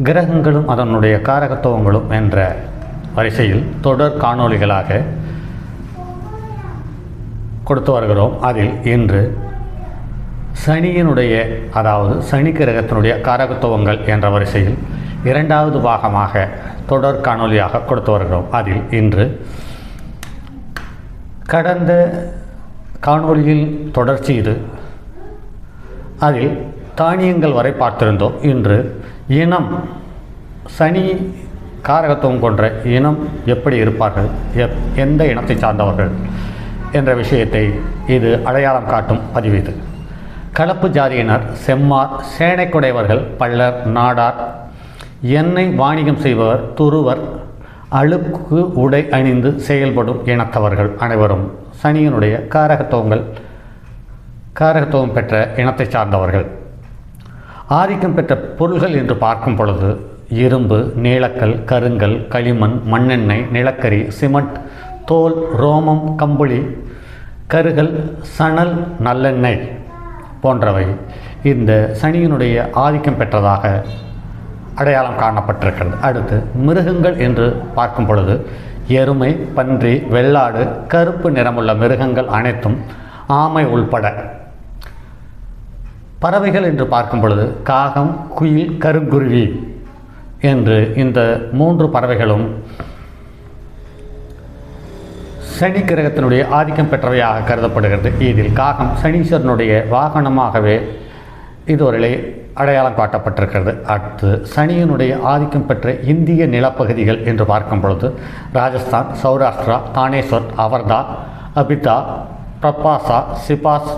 கிரகங்களும் அதனுடைய காரகத்துவங்களும் என்ற வரிசையில் தொடர் காணொளிகளாக கொடுத்து வருகிறோம். அதில் இன்று சனியினுடைய அதாவது சனி கிரகத்தினுடைய காரகத்துவங்கள் என்ற வரிசையில் இரண்டாவது பாகமாக தொடர் காணொளியாக கொடுத்து வருகிறோம். அதில் இன்று கடந்த காணொளியில் தொடர்ச்சி இது. அதில் தானியங்கள் வரை பார்த்திருந்தோம். இன்று இனம் சனி காரகத்துவம் கொன்ற இனம் எப்படி இருப்பார்கள்? எப் எந்த இனத்தை சார்ந்தவர்கள்? என்ற விஷயத்தை இது அடையாளம் காட்டும் பதிவு இது. கலப்பு ஜாதியினர் செம்மார் சேனைக்குடையவர்கள் பல்லர் நாடார் எண்ணெய் வாணிகம் செய்பவர் துருவர் அழுக்கு உடை அணிந்து செயல்படும் இனத்தவர்கள் அனைவரும் சனியினுடைய காரகத்துவங்கள் காரகத்துவம் பெற்ற இனத்தை சார்ந்தவர்கள். ஆதிக்கம் பெற்ற பொருள்கள் என்று பார்க்கும் பொழுது இரும்பு நீலக்கல் கருங்கல் களிமண் மண்ணெண்ணெய் நிலக்கரி சிமெண்ட் தோல் ரோமம் கம்புளி கருகல் சணல் நல்லெண்ணெய் போன்றவை இந்த சனியினுடைய ஆதிக்கம் பெற்றதாக அடையாளம் காணப்பட்டிருக்கிறது. அடுத்து மிருகங்கள் என்று பார்க்கும் பொழுது எருமை பன்றி வெள்ளாடு கருப்பு நிறமுள்ள மிருகங்கள் அனைத்தும் ஆமை உள்பட பறவைகள் என்று பார்க்கும் பொழுது காகம் குயில் கருங்குருவி என்று இந்த மூன்று பறவைகளும் சனி கிரகத்தினுடைய ஆதிக்கம் பெற்றவையாக கருதப்படுகிறது. இதில் காகம் சனீஸ்வரனுடைய வாகனமாகவே இதுவரையிலே அடையாளம் காட்டப்பட்டிருக்கிறது. அடுத்து சனியினுடைய ஆதிக்கம் பெற்ற இந்திய நிலப்பகுதிகள் என்று பார்க்கும் பொழுது ராஜஸ்தான் சௌராஷ்டிரா தானேஸ்வர் அவர்தா அபிதா பிரபாசா சிபாஸ்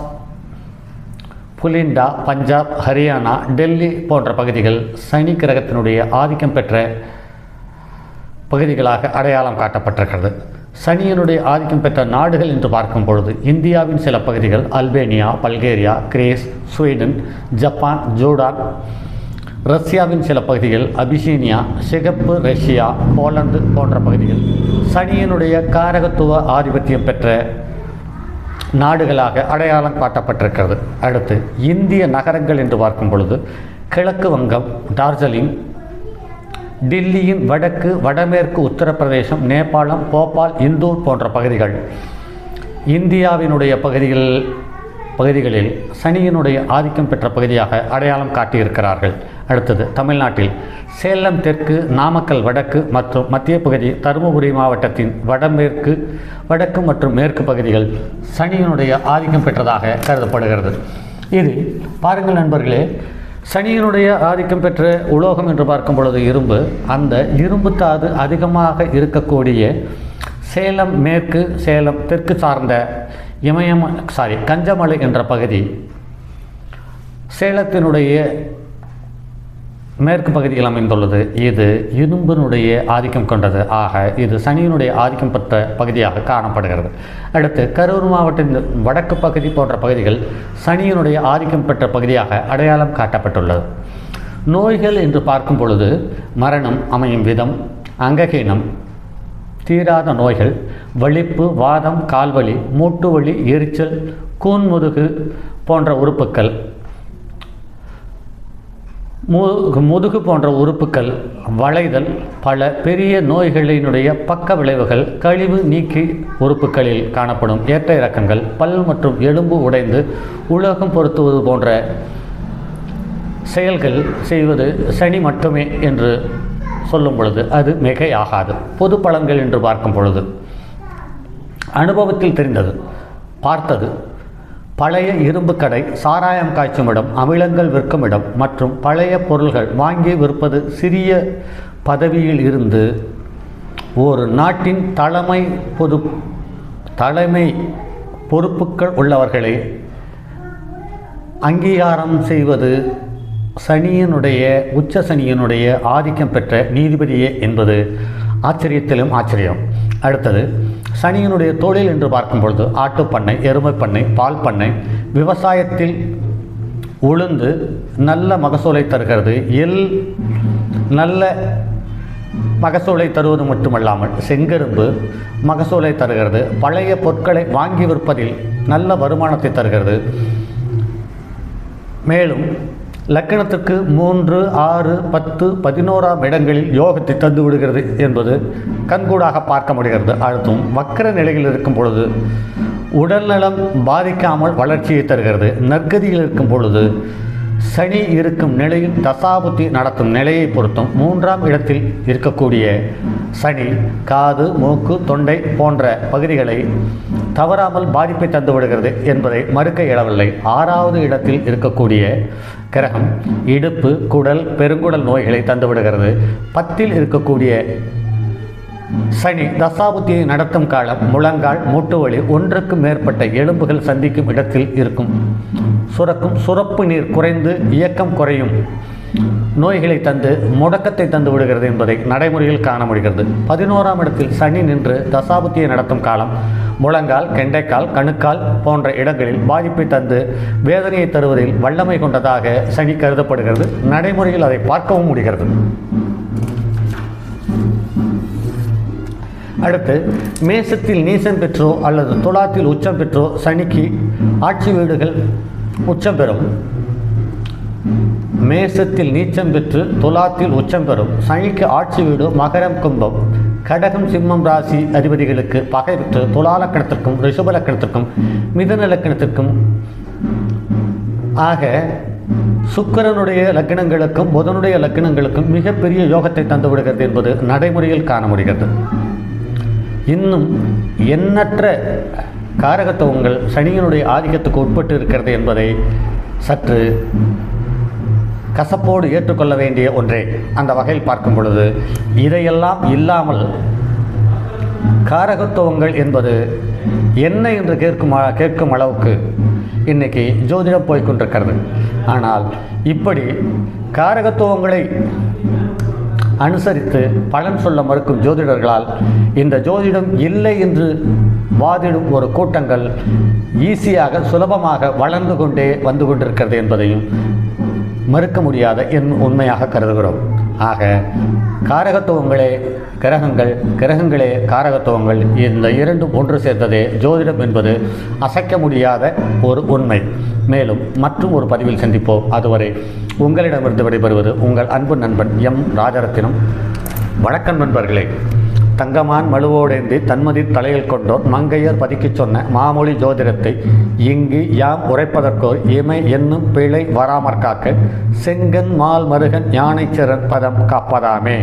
புலிண்டா பஞ்சாப் ஹரியானா டெல்லி போன்ற பகுதிகள் சனி கிரகத்தினுடைய ஆதிக்கம் பெற்ற பகுதிகளாக அடையாளம் காட்டப்பட்டிருக்கிறது. சனியினுடைய ஆதிக்கம் பெற்ற நாடுகள் என்று பார்க்கும் பொழுது இந்தியாவின் சில பகுதிகள் Albania Bulgaria Greece Sweden Japan ஜூடான் ரஷ்யாவின் சில பகுதிகள் அபிசீனியா சிகப்பு ரஷ்யா போலந்து போன்ற பகுதிகள். சனியினுடைய காரகத்துவ ஆதிபத்தியம் பெற்ற நாடுகளாக அடையாளம் காட்டப்பட்டிருக்கிறது. அடுத்து இந்திய நகரங்கள் என்று பார்க்கும் பொழுது கிழக்கு வங்கம் டார்ஜிலிங் டில்லியின் வடக்கு வடமேற்கு உத்தரப்பிரதேசம் நேபாளம் போபால் இந்தூர் போன்ற பகுதிகள் இந்தியாவினுடைய பகுதிகள் பகுதிகளில் சனியினுடைய ஆதிக்கம் பெற்ற பகுதியாக அடையாளம் காட்டியிருக்கிறார்கள். அடுத்தது தமிழ்நாட்டில் சேலம் தெற்கு நாமக்கல் வடக்கு மற்றும் மத்திய பகுதி தருமபுரி மாவட்டத்தின் வடமேற்கு வடக்கு மற்றும் மேற்கு பகுதிகள் சனியினுடைய ஆதிக்கம் பெற்றதாக கருதப்படுகிறது. இது பாருங்கள் நண்பர்களே சனியினுடைய ஆதிக்கம் பெற்ற உலோகம் என்று பார்க்கும் பொழுது இரும்பு அந்த இரும்பு தாது அதிகமாக இருக்கக்கூடிய சேலம் மேற்கு சேலம் தெற்கு சார்ந்த இமயம் சாரி கஞ்சமலை என்ற பகுதி சேலத்தினுடைய மேற்கு பகுதியில் அமைந்துள்ளது. இது இரும்பினுடைய ஆதிக்கம் கொண்டது. ஆக இது சனியினுடைய ஆதிக்கம் பெற்ற பகுதியாக காணப்படுகிறது. அடுத்து கரூர் மாவட்டத்தின் வடக்கு பகுதி போன்ற பகுதிகள் சனியினுடைய ஆதிக்கம் பெற்ற பகுதியாக அடையாளம் காட்டப்பட்டுள்ளது. நோய்கள் என்று பார்க்கும் பொழுது மரணம் அமையும் விதம் அங்ககீனம் தீராத நோய்கள் வலிப்பு வாதம் கால்வலி மூட்டு வலி எரிச்சல் கூன்முதுகு போன்ற உறுப்புக்கள். முதுகு முதுகு போன்ற உறுப்புக்கள் வளைதல் பல பெரிய நோய்களினுடைய பக்க விளைவுகள் கழிவு நீக்கி உறுப்புகளில் காணப்படும் ஏற்ற இறக்கங்கள் பல் மற்றும் எலும்பு உடைந்து உலோகம் பொருத்துவது போன்ற செயல்கள் செய்வது சனி மட்டுமே என்று சொல்லும் பொழுது அது மிகையாகாது. பொது பலன்கள் என்று பார்க்கும் பொழுது. அனுபவத்தில் தெரிந்தது பார்த்தது. பழைய இரும்பு கடை சாராயம் காய்ச்சும் இடம் அமிலங்கள் விற்கும் இடம் மற்றும் பழைய பொருள்கள் வாங்கி விற்பது சிறிய பதவியில் இருந்து ஒரு நாட்டின் தலைமை பொது தலைமை பொறுப்புகள் உள்ளவர்களை அங்கீகாரம் செய்வது சனியினுடைய உச்ச சனியினுடைய ஆதிக்கம் பெற்ற நீதிபதியே என்பது ஆச்சரியத்திலும் ஆச்சரியம். அடுத்தது சனியினுடைய தொழில் என்று பார்க்கும் பொழுது ஆட்டுப்பண்ணை எருமைப்பண்ணை பால் பண்ணை விவசாயத்தில் உளுந்து நல்ல மகசூலை தருகிறது. எல் நல்ல மகசூலை தருவது மட்டுமல்லாமல் செங்கரும்பு மகசூலை தருகிறது. பழைய பொருட்களை வாங்கி விற்பதில் நல்ல வருமானத்தை தருகிறது. மேலும் லக்கணத்துக்கு மூன்று ஆறு பத்து பதினோராம் இடங்களில் யோகத்தை தந்து விடுகிறது என்பது கண்கூடாக பார்க்க முடிகிறது. அடுத்தும் வக்கர நிலையில் இருக்கும் பொழுது உடல்நலம் பாதிக்காமல் வளர்ச்சியை தருகிறது. நற்கதியில் இருக்கும் பொழுது சனி இருக்கும் நிலையில் தசாபுத்தி நடத்தும் நிலையை பொறுத்தும் மூன்றாம் இடத்தில் இருக்கக்கூடிய சனி காது மூக்கு தொண்டை போன்ற பகுதிகளை தவறாமல் பாதிப்பை தந்து விடுகிறது என்பதை மறுக்க இயலவில்லை. ஆறாவது இடத்தில் இருக்கக்கூடிய கிரகம் இடுப்பு குடல் பெருங்குடல் நோய்களை தந்துவிடுகிறது. பத்தில் இருக்கக்கூடிய சனி தசாபுத்தியை நடத்தும் காலம் முழங்கால் மூட்டுவழி ஒன்றுக்கு ஒன்றுக்கும் மேற்பட்ட எலும்புகள் சந்திக்கும் இடத்தில் இருக்கும். சுரக்கும் சுரப்பு நீர் குறைந்து இயக்கம் குறையும். நோய்களை தந்து முடக்கத்தை தந்து விடுகிறது என்பதை நடைமுறையில் காண முடிகிறது. பதினோராம் இடத்தில் சனி நின்று தசாபுத்தியை நடத்தும் காலம் முழங்கால் கெண்டைக்கால் கணுக்கால் போன்ற இடங்களில் பாதிப்பை தந்து வேதனையை தருவதில் வல்லமை கொண்டதாக சனி கருதப்படுகிறது. நடைமுறையில் அதை பார்க்கவும் முடிகிறது. அடுத்து மேசத்தில் நீசம் பெற்றோ அல்லது துலாத்தில் உச்சம் பெற்றோ சனிக்கு ஆட்சி வீடுகள் உச்சம் பெறும். மேசத்தில் நீச்சம் பெற்று துலாத்தில் உச்சம் பெறும். சனிக்கு ஆட்சி வீடு மகரம் கும்பம். கடகம் சிம்மம் ராசி அதிபதிகளுக்கு பகை பெற்று துலா லக்கணத்திற்கும் ரிஷப லக்கணத்திற்கும் லக்கணத்திற்கும் ஆக சுக்கிரனுடைய லக்கணங்களுக்கும் புதனுடைய லக்கணங்களுக்கும் மிகப்பெரிய யோகத்தை தந்து விடுகிறது என்பது நடைமுறையில் காண முடிகிறது இன்னும் எண்ணற்ற காரகத்துவங்கள் சனியினுடைய ஆதிக்கத்துக்கு உட்பட்டு இருக்கிறது என்பதை சற்று கசப்போடு ஏற்றுக்கொள்ள வேண்டிய ஒன்றே. அந்த வகையில் பார்க்கும் பொழுது இதையெல்லாம் இல்லாமல் காரகத்துவங்கள் என்பது என்ன என்று கேட்கும் கேட்கும் அளவுக்கு இன்னைக்கு ஜோதிடம் போய்கொண்டிருக்கிறது ஆனால் இப்படி காரகத்துவங்களை அனுசரித்து பலன் சொல்ல மறுக்கும் ஜோதிடர்களால் இந்த ஜோதிடம் இல்லை என்று வாதிடும் ஒரு கூட்டங்கள் ஈஸியாக சுலபமாக வளர்ந்து கொண்டே வந்து கொண்டிருக்கிறது என்பதையும் மறுக்க முடியாத என் உண்மையாக கருதுகிறோம். ஆக காரகத்துவங்களே கிரகங்கள் கிரகங்களே காரகத்துவங்கள். இந்த இரண்டும் ஒன்று சேர்ந்ததே ஜோதிடம் என்பது அசைக்க முடியாத ஒரு உண்மை. மேலும் மற்றும் ஒரு பதிவில் சந்திப்போம். அதுவரை உங்களிடமிருந்து விடைபெறுவது உங்கள் அன்பு நண்பன் எம். ராஜரத்தினம். வணக்கம் நண்பர்களே. தங்கமான் மழுவோடேந்தி தன்மதி தலையில் கொண்டோர் மங்கையர் பதிக்கச் சொன்ன மாமொழி ஜோதிடத்தை இங்கு யாம் உரைப்பதற்கோர் இமை என்னும் பிழை வராமற் காக்க செங்கன் மால் மருகன் யானைச்சிறன் பதம் காப்பதாமே.